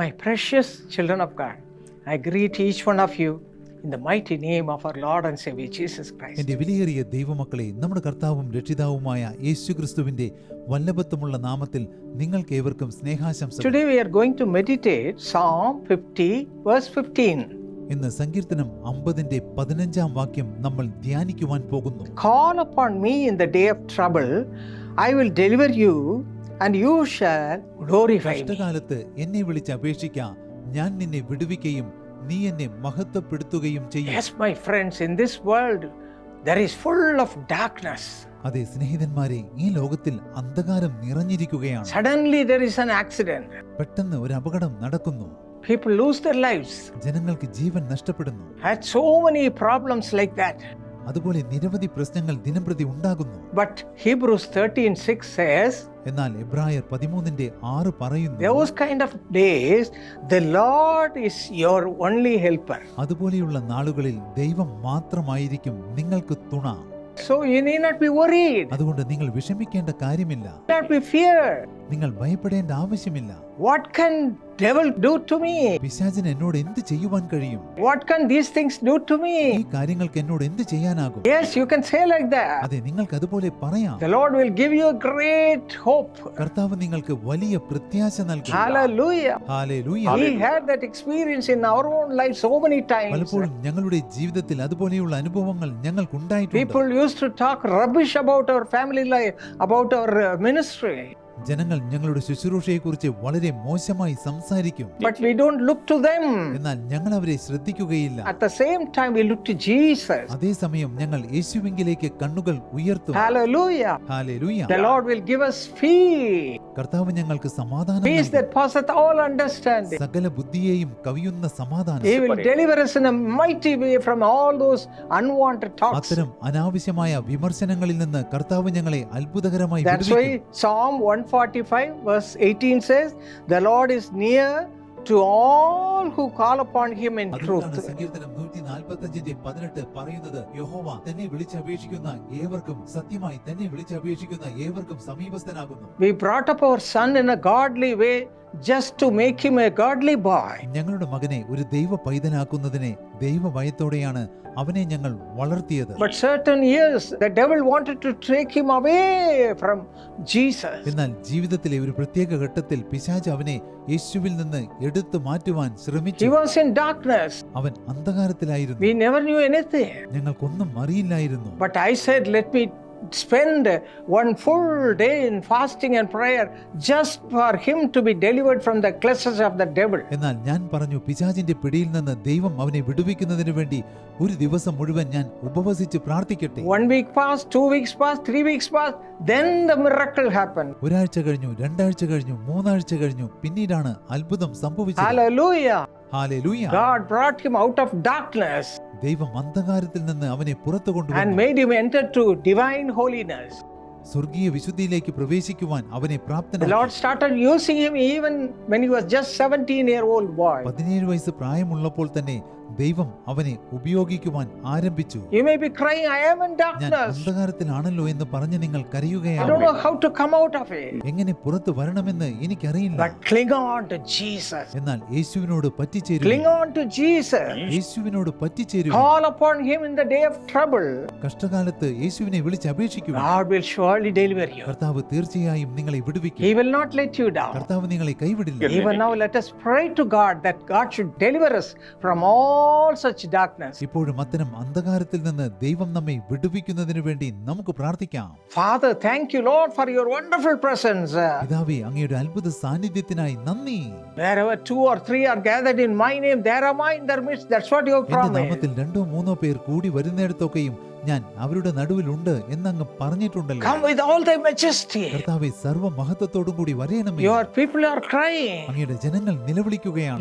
My precious children of God, I greet each one of you in the mighty name of our Lord and Savior Jesus Christ. എന്റെ വിലയേറിയ ദൈവമക്കളെ നമ്മുടെ കർത്താവും രക്ഷിതാവുമായ യേശുക്രിസ്തുവിന്റെ വല്ലഭത്വമുള്ള നാമത്തിൽ നിങ്ങൾക്ക് ഏവർക്കും സ്നേഹാശംസ Today we are going to meditate Psalm 50, verse 15. ഇന്ന് സങ്കീർത്തനം അമ്പതിന്റെ പതിനഞ്ചാം വാക്യം നമ്മൾ ധ്യാനിക്കുവാൻ പോകുന്നു Call upon me in the day of trouble, I will deliver you, and you shall glorify me. കഷ്ടകാലത്ത് എന്നെ വിളിച്ച് അപേക്ഷിക്കാം ഞാൻ നിന്നെ വിടുവിക്കുകയും നീ എന്നെ മഹത്വപ്പെടുത്തുകയും ചെയ്യും Yes, my friends, in this world there is full of darkness. അതെ സ്നേഹിതന്മാരെ ഈ ലോകത്തിൽ അന്ധകാരം നിറഞ്ഞിരിക്കുകയാണ് Suddenly there is an accident. പെട്ടെന്ന് ഒരു അപകടം നടക്കുന്നു People lose their lives. ജനങ്ങൾക്ക് ജീവൻ നഷ്ടപ്പെടുന്നു Had so many problems like that. അതുപോലെ നിരവധി പ്രശ്നങ്ങൾ ദിനംപ്രതി ഉണ്ടാകുന്നു But Hebrews 13 6 says, എന്നാൽ എബ്രായർ പതിമൂന്നിന്റെ ആറ് പറയുന്നു those kind of days, the Lord is your only helper. അതുപോലെയുള്ള നാളുകളിൽ ദൈവം മാത്രമായിരിക്കും നിങ്ങൾക്ക് തുണ so you need not be worried, അതുകൊണ്ട് നിങ്ങൾ വിഷമിക്കേണ്ട കാര്യമില്ല നോട്ട് not be feared. നിങ്ങൾ ഭയപ്പെടേണ്ട ആവശ്യമില്ല. What can devil do to me പിശാചിന് എന്നോട് എന്ത് ചെയ്യുവാൻ കഴിയും? What can these things do to me ഈ കാര്യങ്ങൾക്ക് എന്നോട് എന്ത് ചെയ്യാനാകും? Yes you can say like that അതെ നിങ്ങൾക്ക് അതുപോലെ പറയാം. The lord will give you great hope കർത്താവ് നിങ്ങൾക്ക് വലിയ പ്രത്യാശ നൽകും. Hallelujah hallelujah he had that experience in our own life so many times. പലപ്പോഴും ഞങ്ങളുടെ ജീവിതത്തിൽ അതുപോലെയുള്ള അനുഭവങ്ങൾ ഞങ്ങൾക്ക് ഉണ്ടായിട്ടുണ്ട്. People use to talk rubbish about our family life about our ministry ജനങ്ങൾ ഞങ്ങളുടെ ശുശ്രൂഷയെക്കുറിച്ച് വളരെ മോശമായി സംസാരിക്കും. എന്നാൽ ഞങ്ങൾ അവരെ ശ്രദ്ധിക്കുകയില്ല. അതേസമയം ഞങ്ങൾ യേശുവിംഗിലേക്ക് കണ്ണുകൾ ഉയർത്തും. ഞങ്ങൾക്ക് സമാധാനം സകല ബുദ്ധിയെയും കവിയുന്ന സമാധാനം. അത്തരം അനാവശ്യമായ വിമർശനങ്ങളിൽ നിന്ന് കർത്താവ് ഞങ്ങളെ അത്ഭുതകരമായി verse 18 says, The Lord is near to all who call upon him in അതുകൊണ്ടാണ് truth. സങ്കീർത്തനം നൂറ്റി നാൽപ്പത്തഞ്ചിന്റെ പതിനെട്ട് പറയുന്നത് യഹോവ തന്നെ വിളിച്ചപേക്ഷിക്കുന്ന ഏവർക്കും സത്യമായി തന്നെ വിളിച്ചപേക്ഷിക്കുന്ന ഏവർക്കും സമീപസ്ഥനാകുന്നു We brought up our son in a godly way just to make him a godly boy. ഞങ്ങളുടെ മകനെ ഒരു ദൈവ പൈതനാക്കുന്നതിനെ ദൈവഭയത്തോടെയാണ് അവനെ ഞങ്ങൾ വളർത്തിയത് But certain years, the devil wanted to take him away from Jesus. എന്നാൽ ജീവിതത്തിലെ ഒരു പ്രത്യേക ഘട്ടത്തിൽ പിശാച് അവനെ യേശുവിൽ നിന്ന് എടുത്തു മാറ്റുവാൻ He ശ്രമിച്ചു was in darkness. അവൻ അന്ധകാരത്തിലായിരുന്നു We never knew anything. ഞങ്ങൾക്കൊന്നും അറിയില്ലായിരുന്നു But I said, let me spend one full day in fasting and prayer just for him to be delivered from the clutches of the devil. എന്നാൽ ഞാൻ പറഞ്ഞു പിശാചിന്റെ പിടിയിൽ നിന്ന് ദൈവം അവനെ വിടുവിക്കുന്നതിന് വേണ്ടി ഒരു ദിവസം മുഴുവൻ ഞാൻ ഉപവസിച്ച് പ്രാർത്ഥിക്കട്ടെ One week passed, two weeks passed, three weeks passed, then the miracle happened. ഒരാഴ്ച കഴിഞ്ഞു രണ്ടാഴ്ച കഴിഞ്ഞു മൂന്നാഴ്ച കഴിഞ്ഞു പിന്നീടാണ് അത്ഭുതം സംഭവിച്ചത് Hallelujah. Hallelujah. God brought him out of darkness ദൈവം അന്ധകാരത്തിൽ നിന്ന് അവനെ പുറത്തു കൊണ്ടുവന്നു. സ്വർഗീയ വിശുദ്ധിയിലേക്ക് പ്രവേശിക്കുവാൻ അവനെ പ്രാപ്തനാക്കി Lord started using him even when he was just 17 year old boy. പതിനേഴ് വയസ്സ് പ്രായമുള്ളപ്പോൾ തന്നെ ദൈവം അവനെ ഉപയോഗിക്കുവാൻ ആരംഭിച്ചു You may be crying, I am in ഞാൻ darkness. അന്ധകാരത്തിലാണല്ലോ എന്ന് പറഞ്ഞ് നിങ്ങൾ I കരയുകയാണ് don't know how to come out of it. എങ്ങനെ പുറത്തു വരണമെന്ന് എനിക്കറിയില്ല But cling on to Jesus. എന്നാൽ യേശുവിനോട് പറ്റിച്ചേരുക Cling on to Jesus. യേശുവിനോട് പറ്റിച്ചേരുക Call upon him in the day of trouble. കഷ്ടകാലത്ത് യേശുവിനെ വിളിച്ച് അപേക്ഷിക്കുക God will surely deliver you. കർത്താവ് തീർച്ചയായും നിങ്ങളെ വിടുവിക്കും He will not let you down. കർത്താവ് നിങ്ങളെ കൈവിടില്ല Even now, let us pray to God that God should deliver us from all such darkness. ഇപ്പോഴും അത്തരം അന്ധകാരത്തിൽ നിന്ന് ദൈവം നമ്മെ വിടുവിക്കുന്നതിന് വേണ്ടി നമുക്ക് പ്രാർത്ഥിക്കാം Father, thank you, Lord, for your wonderful presence. Uh, പിതാവേ അങ്ങയുടെ അത്ഭുത സാന്നിധ്യത്തിനായി നന്ദി Wherever two or three are gathered in my name, there am I in their midst. That's what you have എന്റെ promised. നാമത്തിൽ രണ്ടോ മൂന്നോ പേർ കൂടി വരുന്നിടത്തൊക്കെയും ഞാൻ അവരുടെ നടുവിലുണ്ട് എന്നങ്ങ് പറഞ്ഞിട്ടുണ്ടല്ലോ. സർവ മഹത്വത്തോടും കൂടി അങ്ങയുടെ ജനങ്ങൾ നിലവിളിക്കുകയാണ്.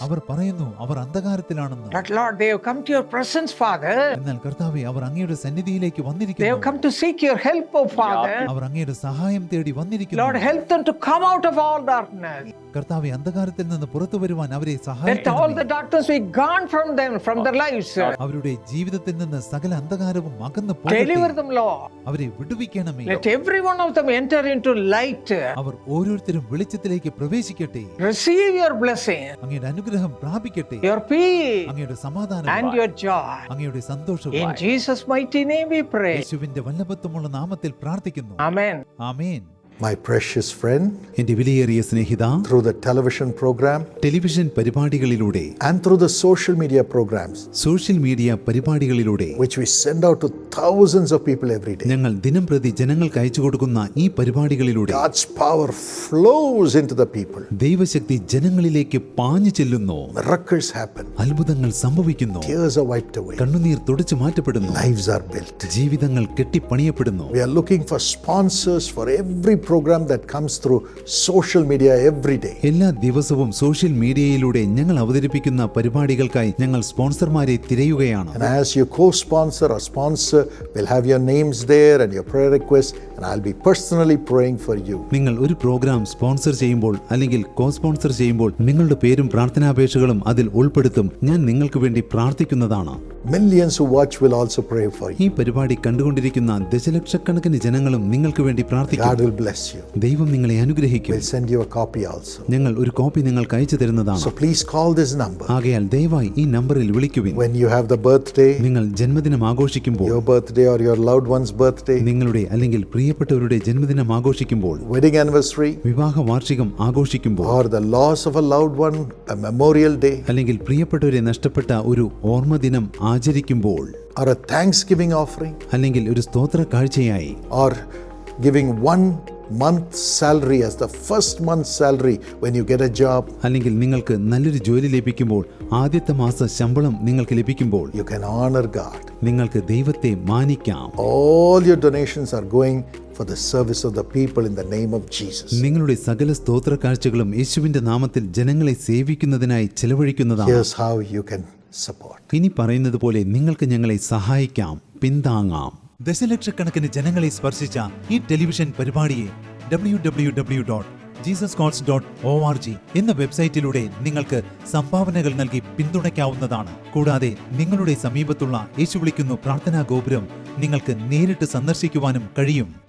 അവർ പറയുന്നു അവർ അന്ധകാരത്തിലാണെന്ന്. എന്നാൽ കർത്താവെ അവർ അങ്ങയുടെ സന്നിധിയിലേക്ക് വന്നിരിക്കുന്നു. അവർ അങ്ങയുടെ സഹായം തേടി വന്നിരിക്കുന്നു. കർത്താവെ അന്ധകാരത്തിൽ നിന്ന് പുറത്തു വരുവാൻ അവരെ സഹായിക്കും അവരുടെ ജീവിത ജീവിതത്തിൽ നിന്ന് സകല അന്ധകാരവും അകന്നു Deliver them, Lord. അവരെ വിടുവിക്കണമേ Let every one of them enter into light. അവർ ഓരോരുത്തരും വെളിച്ചത്തിലേക്ക് പ്രവേശിക്കട്ടെ Receive your blessing, അങ്ങയുടെ അനുഗ്രഹം പ്രാപിക്കട്ടെ your peace, അങ്ങയുടെ സമാധാനം and your joy. അങ്ങയുടെ സന്തോഷം In Jesus' mighty name we pray. യേശുവിന്റെ വല്ലഭത്വമുള്ള നാമത്തിൽ പ്രാർത്ഥിക്കുന്നു Amen. Amen My precious friend, എന്റെ വിലയേറിയ സ്നേഹിത through the television program television പരിപാടികളിലൂടെ and through the social media programs, social media പരിപാടികളിലൂടെ which we send out to thousands of people every day, ഞങ്ങൾ ദിനം പ്രതി ജനങ്ങൾക്ക് അയച്ചു കൊടുക്കുന്ന ഈ പരിപാടികളിലൂടെ God's power flows into the people. ദൈവശക്തി ജനങ്ങളിലേക്ക് പാഞ്ഞു ചെല്ലുന്നു Miracles happen, അത്ഭുതങ്ങൾ സംഭവിക്കുന്നു tears are wiped away, കണ്ണുനീർ തുടച്ചു മാറ്റപ്പെടുന്നു lives are built. ജീവിതങ്ങൾ കെട്ടിപ്പണിയപ്പെടുന്നു We are looking for sponsors for every program that comes through social media every day. എല്ലാ ദിവസവും സോഷ്യൽ മീഡിയയിലൂടെ ഞങ്ങൾ അവതരിപ്പിക്കുന്ന പരിപാടികൾക്കായി ഞങ്ങൾ സ്പോൺസർമാരെ തിരയുകയാണ് And as you co sponsor or sponsor, we'll have your names there and your prayer requests, and I'll be personally praying for you. നിങ്ങൾ ഒരു programme sponsor ചെയ്യുമ്പോൾ അല്ലെങ്കിൽ കോ സ്പോൺസർ ചെയ്യുമ്പോൾ നിങ്ങളുടെ പേരും പ്രാർത്ഥനാപേക്ഷകളും അതിൽ ഉൾപ്പെടുത്തും ഞാൻ നിങ്ങൾക്ക് വേണ്ടി പ്രാർത്ഥിക്കുന്നതാണ് Millions who watch will also pray for you. ഈ പരിപാടി കണ്ടുകൊണ്ടിരിക്കുന്ന ദശലക്ഷക്കണക്കിന് ജനങ്ങളും നിങ്ങൾക്ക് വേണ്ടി പ്രാർത്ഥിക്കും God will bless you. ദൈവം നിങ്ങളെ അനുഗ്രഹിക്കും We'll send you a copy also. ഞങ്ങൾ ഒരു കോപ്പി നിങ്ങൾക്ക് അയച്ചു തരുന്നതാണ് So please call this number ആകയാൽ ദയവായി ഈ നമ്പറിൽ വിളിക്കുവിൻ when you have the birthday, നിങ്ങൾ ജന്മദിനം ആഘോഷിക്കുമ്പോൾ your birthday or your loved one's birthday, നിങ്ങളുടെ അല്ലെങ്കിൽ പ്രിയപ്പെട്ടവരുടെ ജന്മദിനം ആഘോഷിക്കുമ്പോൾ wedding anniversary, വിവാഹ വാർഷികം ആഘോഷിക്കുമ്പോൾ or the loss of a loved one, a memorial day, അല്ലെങ്കിൽ പ്രിയപ്പെട്ടവരെ നഷ്ടപ്പെട്ട ഒരു ഓർമ്മ ദിനം ആചരിക്കുമ്പോൾ or a Thanksgiving offering, അല്ലെങ്കിൽ ഒരു സ്തോത്ര കാഴ്ചയായി or giving one month's salary as the first month's salary when you get a job, അല്ലെങ്കിൽ നിങ്ങൾക്ക് നല്ലൊരു ജോലി ലഭിക്കുമ്പോൾ ആദ്യത്തെ മാസ ശമ്പളം നിങ്ങൾക്ക് ലഭിക്കുമ്പോൾ you can honor God. നിങ്ങൾക്ക് ദൈവത്തെ മാനിക്കാം All your donations are going for the service of the people in the name of Jesus. നിങ്ങളുടെ സകല സ്തോത്ര കാഴ്ചകളും യേശുവിന്റെ നാമത്തിൽ ജനങ്ങളെ സേവിക്കുന്നതിനായി ചെലവഴിക്കുന്നതാണ് Here's how you can support. ഇനി പറയുന്നത് പോലെ നിങ്ങൾക്ക് ഞങ്ങളെ സഹായിക്കാം പിന്താങ്ങാം ദശലക്ഷക്കണക്കിന് ജനങ്ങളെ സ്പർശിച്ച ഈ ടെലിവിഷൻ പരിപാടിയെ W W W dot Jesus calls dot O R G എന്ന വെബ്സൈറ്റിലൂടെ നിങ്ങൾക്ക് സംഭാവനകൾ നൽകി പിന്തുണയ്ക്കാവുന്നതാണ്. കൂടാതെ നിങ്ങളുടെ സമീപത്തുള്ള യേശു വിളിക്കുന്നു പ്രാർത്ഥനാ ഗോപുരം നിങ്ങൾക്ക് നേരിട്ട് സന്ദർശിക്കുവാനും കഴിയും.